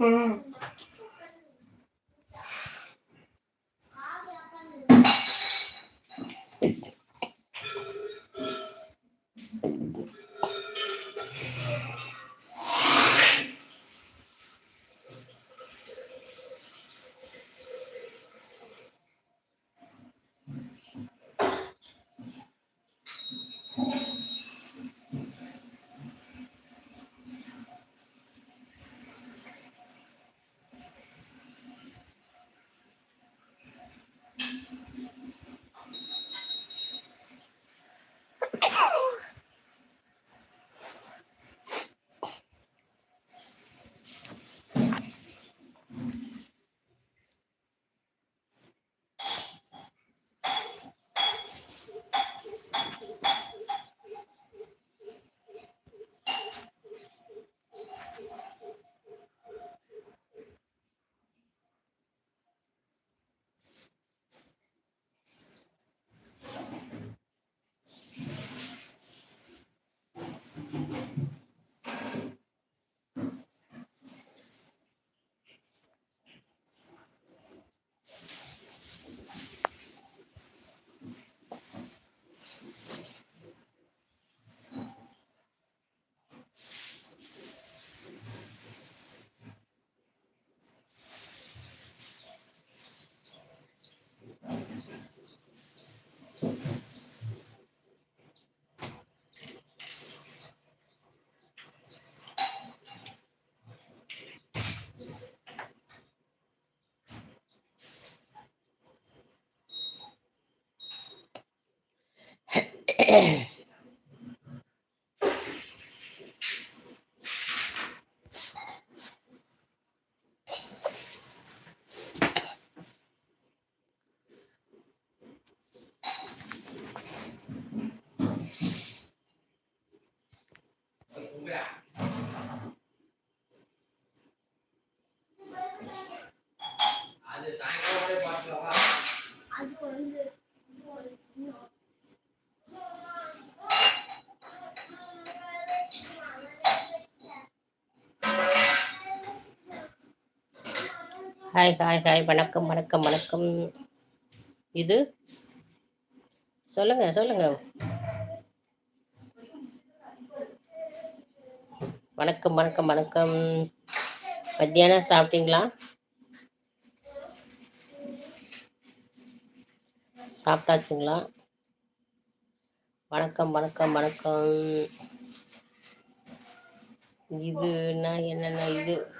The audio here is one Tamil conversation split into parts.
அது Yeah. ஹாய் ஹாய் ஹாய் வணக்கம் வணக்கம் வணக்கம். இது? சொல்லுங்க சொல்லுங்க. வணக்கம் வணக்கம் வணக்கம். மத்தியானம் சாப்பிட்டீங்களா? சாப்பிட்டாச்சுங்களா? வணக்கம் வணக்கம் வணக்கம். இதுனா என்னென்ன இது?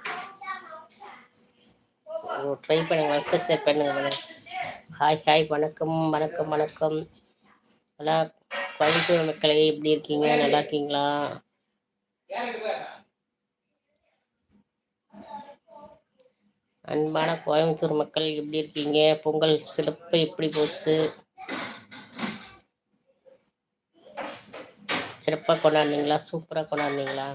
ட்ரை பண்ணுங்க எக்ஸசைஸ் பண்ணுங்கள் மேடம் ஹாய் ஹாய் வணக்கம் வணக்கம் வணக்கம். நல்லா கோயம்புத்தூர் மக்களே எப்படி இருக்கீங்க? நல்லா இருக்கீங்களா? அன்பான கோயம்புத்தூர் மக்கள் எப்படி இருக்கீங்க? பொங்கல் சிறப்பு எப்படி போச்சு? சிறப்பாக கொண்டாடுனீங்களா? சூப்பராக கொண்டாடுனீங்களா?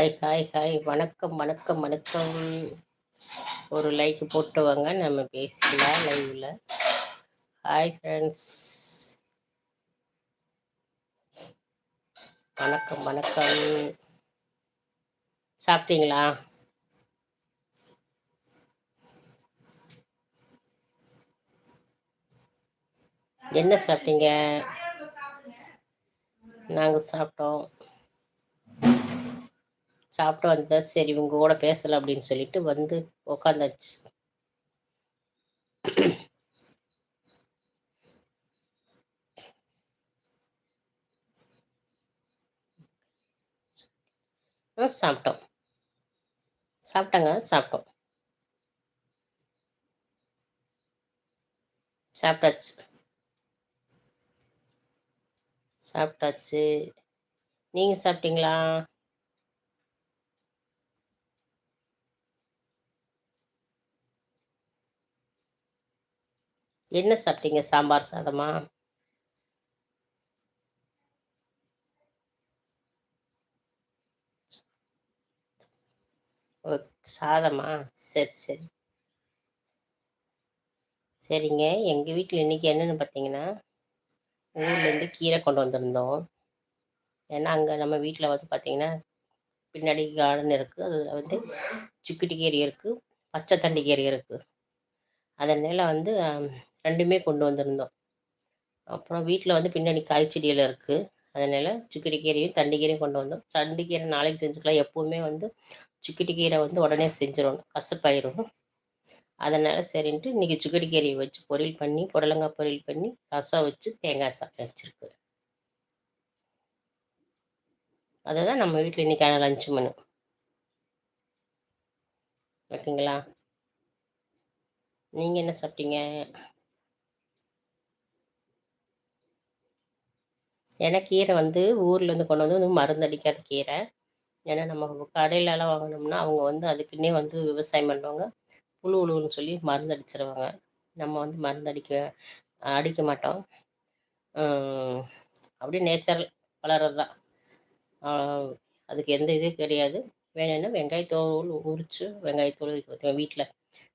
ஹாய் ஹாய் ஹாய் வணக்கம் வணக்கம் வணக்கம். ஒரு லைக் போட்டு வாங்க. நம்ம பேசிக்கலாம் லைவில் ஹாய் ஃப்ரெண்ட்ஸ் வணக்கம் வணக்கம். சாப்பிட்டீங்களா? என்ன சாப்பிட்டீங்க? நாங்கள் சாப்பிட்டோம். சாப்பிட்டு வந்தால் சரி உங்க கூட பேசலை அப்படின்னு சொல்லிட்டு வந்து உக்காந்தாச்சு ஆ சாப்பிட்டோம். சாப்பிட்டாங்க சாப்பிட்டோம். சாப்பிட்டாச்சு. சாப்பிட்டாச்சு. நீங்கள் சாப்பிட்டீங்களா? என்ன சாப்பிட்டீங்க? சாம்பார் சாதமா? ஓ சாதமா? சரி சரி. சரிங்க. எங்கள் வீட்டில் இன்றைக்கி என்னென்னு பார்த்தீங்கன்னா ஊர்லேருந்து கீரை கொண்டு வந்திருந்தோம். ஏன்னா அங்கே நம்ம வீட்டில் வந்து பார்த்திங்கன்னா பின்னாடி கார்டன் இருக்குது அதில் வந்து சுக்கிட்டி கீரை இருக்குது பச்சை தண்டு கீரை இருக்குது அதனால் வந்து ரெண்டுமே கொண்டு வந்திருந்தோம். அப்புறம் வீட்டில் வந்து பின்னாடி காய்ச்செடியில் இருக்குது அதனால் சுக்கிட்டி கீரையும் தண்டு கீரையும் கொண்டு வந்தோம். தண்டு கீரை நாளைக்கு செஞ்சுக்கலாம். எப்போவுமே வந்து சுக்கிட்டி கீரை வந்து உடனே செஞ்சிடணும் கசப்பாயிரும். அதனால் சரின்ட்டு இன்றைக்கி சுக்கிடி கீரையை வச்சு பொரியல் பண்ணி புடலங்காய் பொரியல் பண்ணி ரசம் வச்சு தேங்காய் சாப்பிட்டு வச்சுருக்கு அதுதான் நம்ம வீட்டில் இன்றைக்கான லஞ்ச் மனு ஓகேங்களா? நீங்கள் என்ன சாப்பிட்டீங்க? ஏன்னா கீரை வந்து ஊர்லேருந்து கொண்டு வந்து வந்து மருந்தடிக்காத கீரை. ஏன்னா நம்ம கடையிலலாம் வாங்கினோம்னா அவங்க வந்து அதுக்குன்னே வந்து விவசாயம் பண்ணுவாங்க. புழு உழுவுன்னு சொல்லி மருந்து அடிச்சிருவாங்க. நம்ம வந்து மருந்து அடிக்க அடிக்க மாட்டோம். அப்படியே நேச்சுரல் வளர்றது தான். அதுக்கு எந்த இது கிடையாது. வேணும்னா வெங்காயத்தோல் உரித்து வெங்காயத்தோல் வீட்டில்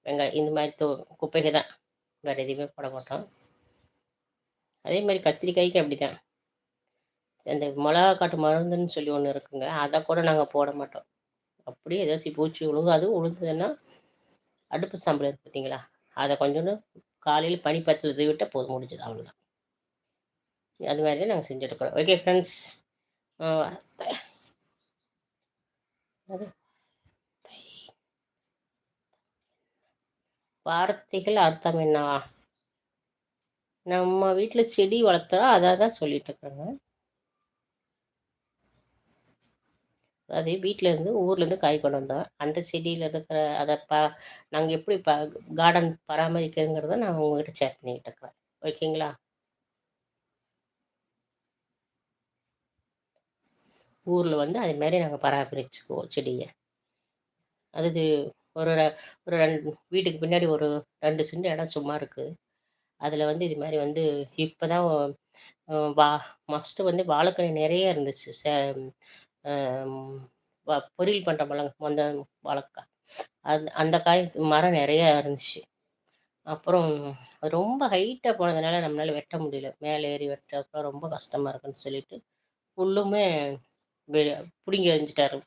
வெங்காயம் இந்த மாதிரி தோ குப்பைகள் தான். வேறு எதுவுமே போட மாட்டோம். அதே மாதிரி கத்திரிக்காய்க்கு அப்படி தான் இந்த மிளகா காட்டு மருந்துன்னு சொல்லி ஒன்று இருக்குங்க. அதை கூட நாங்கள் போட மாட்டோம். அப்படியே ஏதாச்சும் பூச்சி உழுகாது உழுந்ததுன்னா அடுப்பு சாம்பல் இருக்கு பார்த்தீங்களா அதை கொஞ்சோண்டு காலையில் பனி பத்தில் தூவிட்டால் போதும் முடிஞ்சது அவ்வளோதான் அது மாதிரி தான் நாங்கள் செஞ்சுருக்குறோம் ஓகே ஃப்ரெண்ட்ஸ் அது வார்த்தைகள் அர்த்தம் என்னவா? நம்ம வீட்டில் செடி வளர்த்துறோம் அதை தான் சொல்லிட்டு இருக்கிறேங்க அதாவது வீட்டில் இருந்து ஊர்லேருந்து காய் கொண்டு வந்தோம் அந்த செடியில் இருக்கிற அதை ப நாங்கள் எப்படி ப கார்டன் பராமரிக்கிறதுங்கிறத நான் உங்ககிட்ட ஷேர் பண்ணிக்கிட்டு இருக்கிறேன். ஓகேங்களா? ஊரில் வந்து அதுமாரி நாங்கள் பராமரிச்சுக்குவோம் செடியை. அது ஒரு ர- ஒரு ரெண்டு வீட்டுக்கு பின்னாடி ஒரு ரெண்டு சென்ட் இடம் சும்மா இருக்குது அதில் வந்து இது மாதிரி வந்து இப்போ தான் வா மஸ்ட்டு வந்து வாழைக்கனி நிறைய இருந்துச்சு. சே பொரியல் பண்ணுற பழங்க வந்த வாழைக்காய் அது அந்த காய் மரம் நிறையா இருந்துச்சு. அப்புறம் ரொம்ப ஹைட்டாக போனதுனால நம்மளால் வெட்ட முடியல. மேலே ஏறி வெட்டப்போ ரொம்ப கஷ்டமாக இருக்குன்னு சொல்லிட்டு புல்லுமே பிடுங்கி எறிஞ்சிட்டாரு.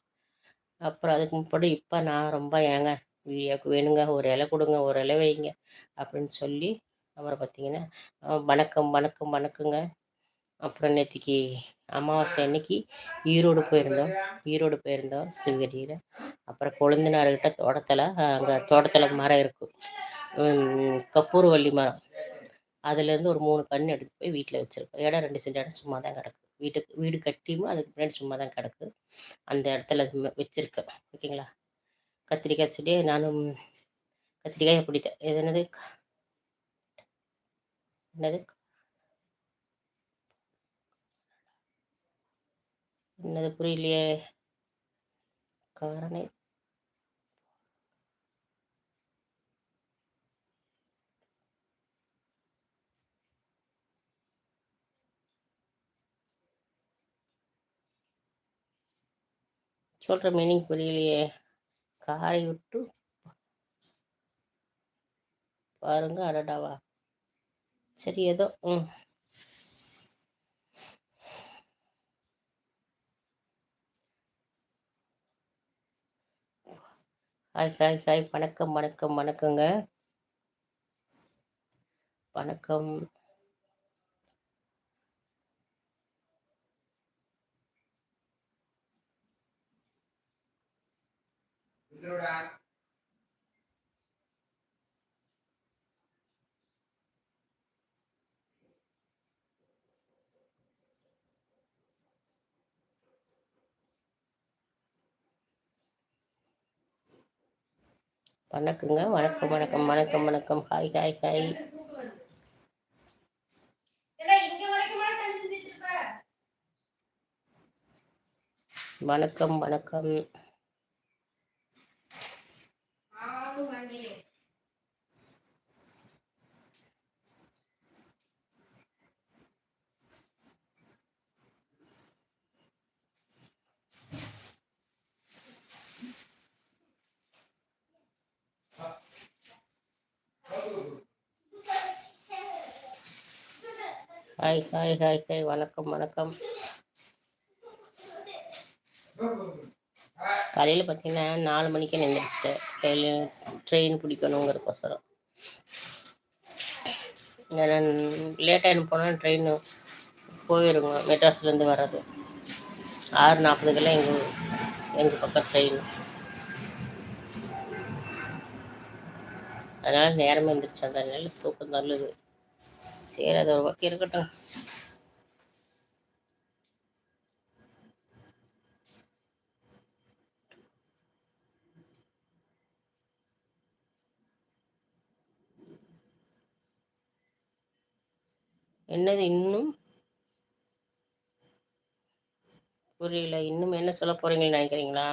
அப்புறம் அதுக்கு முன்னாடி இப்போ நான் ரொம்ப ஏங்க வீடியோக்கு வேணுங்க ஒரு இலை கொடுங்க ஒரு இலை வைங்க அப்படின்னு சொல்லி அப்புறம் பார்த்தீங்கன்னா வணக்கம் வணக்கம் வணக்கங்க. அப்புறம் நேற்றுக்கு அமாவாசை அன்னைக்கு ஈரோடு போயிருந்தோம். ஈரோடு போயிருந்தோம் சிவகிரியில். அப்புறம் கொழுந்தினார்கிட்ட தோட்டத்தில் அங்கே தோட்டத்தில் மரம் இருக்கும் கப்பூர்வள்ளி மரம். அதுலேருந்து ஒரு மூணு கன்று எடுத்து போய் வீட்டில் வச்சுருக்கோம். இடம் ரெண்டு சென்ட் இடம் சும்மா தான் கிடக்கு. வீட்டுக்கு வீடு கட்டியும் அதுக்கு முன்னாடி சும்மா தான் கிடக்கு. அந்த இடத்துல வச்சுருக்கேன் ம- ஓகேங்களா? கத்திரிக்காய் செடி நானும் கத்திரிக்காய் பிடித்தேன் இது என்னது? என்னது? என்னது புரியலையே. காரணை. சொல்கிற மீனிங் புரியலையே. காரை விட்டு பாருங்க அடடாவா சரி ஏதோ ம். Hi hi hi. வணக்கம் வணக்கம் வணக்கங்க. வணக்கம். இந்தோடா வணக்கங்க. வணக்கம் வணக்கம் வணக்கம் வணக்கம். ஹாய் ஹாய் ஹாய் வணக்கம் வணக்கம். Hi hi hi hi. வணக்கம் வணக்கம். காலையில் பார்த்தீங்கன்னா நாலு மணிக்கு நின்றுச்சிட்டேன் கையில் ட்ரெயின் பிடிக்கணுங்கிறக்கோசரம் நான் லேட்டாக போனால் ட்ரெயின் போயிருங்க. மெட்ராஸ்லேருந்து வர்றது. ஆறு நாற்பதுக்கெல்லாம் எங்கள் எங்கள் பக்கம் ட்ரெயின் அதனால் நேரமாக எழுந்திரிச்சு அதனால தூக்கம் தள்ளுது. சரி அது ஒரு பக்கம் இருக்கட்டும். என்னது இன்னும்? புரியல. இன்னும் என்ன சொல்ல போறீங்கன்னு நினைக்கிறீங்களா?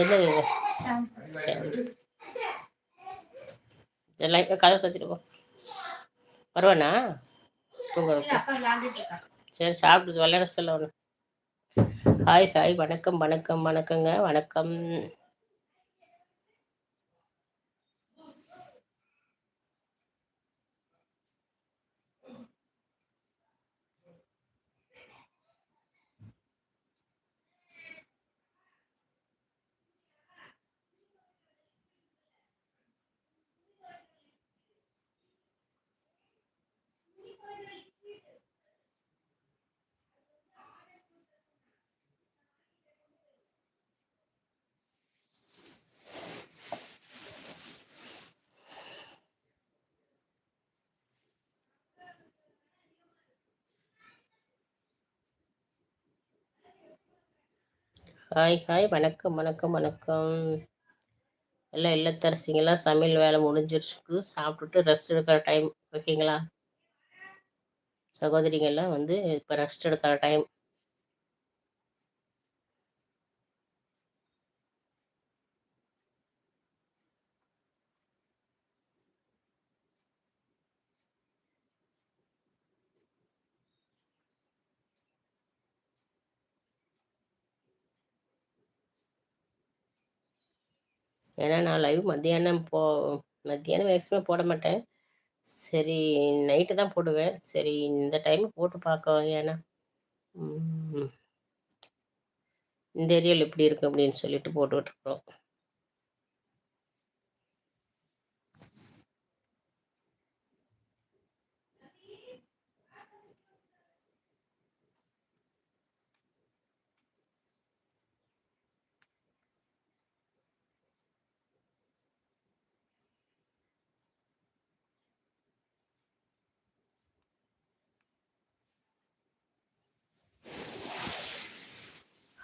இல்லை இது சரி. எல்லாம் கதை சத்திட்டு போ. வருவானா? தூங்குறப்ப சரி சாப்பிட்டு விளையாட சொல்ல ஒன்று ஹாய் ஹாய் வணக்கம் வணக்கம் வணக்கங்க. வணக்கம். Hi hi. வணக்கம் வணக்கம் வணக்கம். எல்லாம் இல்லத்தரசிங்களாம் சமையல் வேலை முடிஞ்சிருக்கு சாப்பிட்டுட்டு ரெஸ்ட் எடுக்கிற டைம் ஓகேங்களா? சகோதரிங்கள்லாம் வந்து இப்போ ரெஸ்ட் எடுக்கிற டைம் ஏன்னா நான் லைவ் மத்தியானம் போ மத்தியானம் மேக்ஸிமம் போட மாட்டேன். சரி நைட்டு தான் போடுவேன். சரி இந்த டைம் போட்டு பார்க்க ஏன்னா இந்த ஏரியாவில் எப்படி இருக்குது அப்படின்னு சொல்லிட்டு போட்டுக்கிட்டு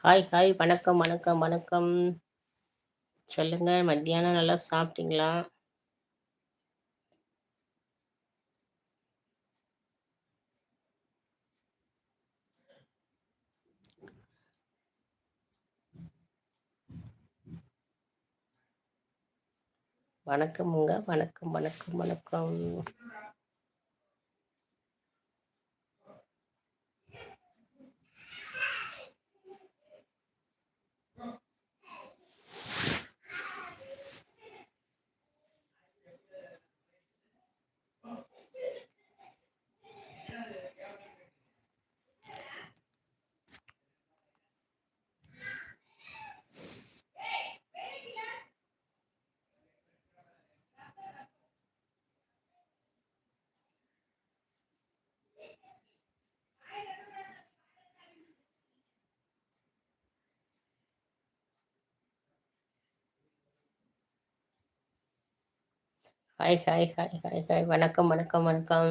ஹாய் ஹாய் வணக்கம் வணக்கம் வணக்கம். சொல்லுங்க. மத்தியானம் நல்லா சாப்பிட்டீங்களா? வணக்கமுங்க. வணக்கம் வணக்கம் வணக்கம். Hi hi hi hi hi வணக்கம் வணக்கம் வணக்கம்.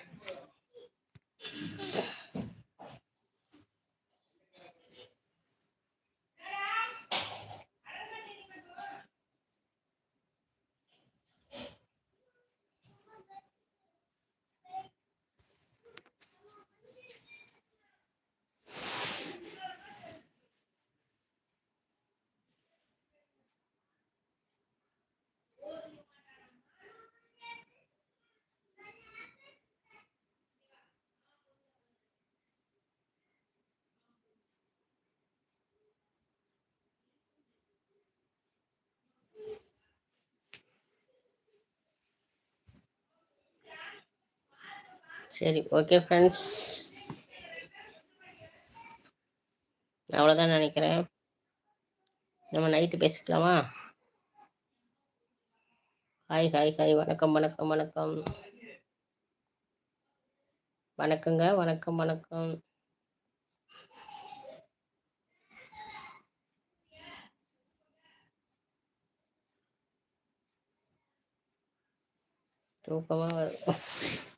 சரி ஓகே ஃப்ரெண்ட்ஸ் அவ்வளோதான் நினைக்கிறேன். நம்ம நைட்டு பேசிக்கலாமா? ஹாய் ஹாய் ஹாய் வணக்கம் வணக்கம் வணக்கம். வணக்கங்க வணக்கம் வணக்கம். தூக்கமாக வரும்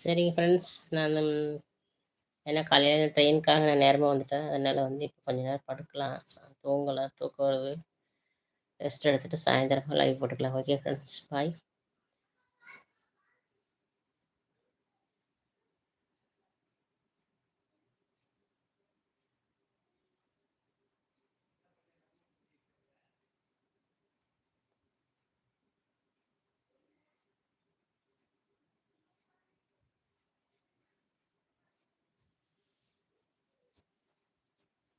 சரிங்க ஃப்ரெண்ட்ஸ் நான் ஏன்னா காலையில் ட்ரெயினுக்காக நான் நேரமாக வந்துட்டேன். அதனால் வந்து இப்போ கொஞ்ச நேரம் படுக்கலாம். தூங்கலாம் தூக்கம் வருது. ரெஸ்ட் எடுத்துகிட்டு சாயந்தரமாக லைவ் போட்டுக்கலாம். Okay friends bye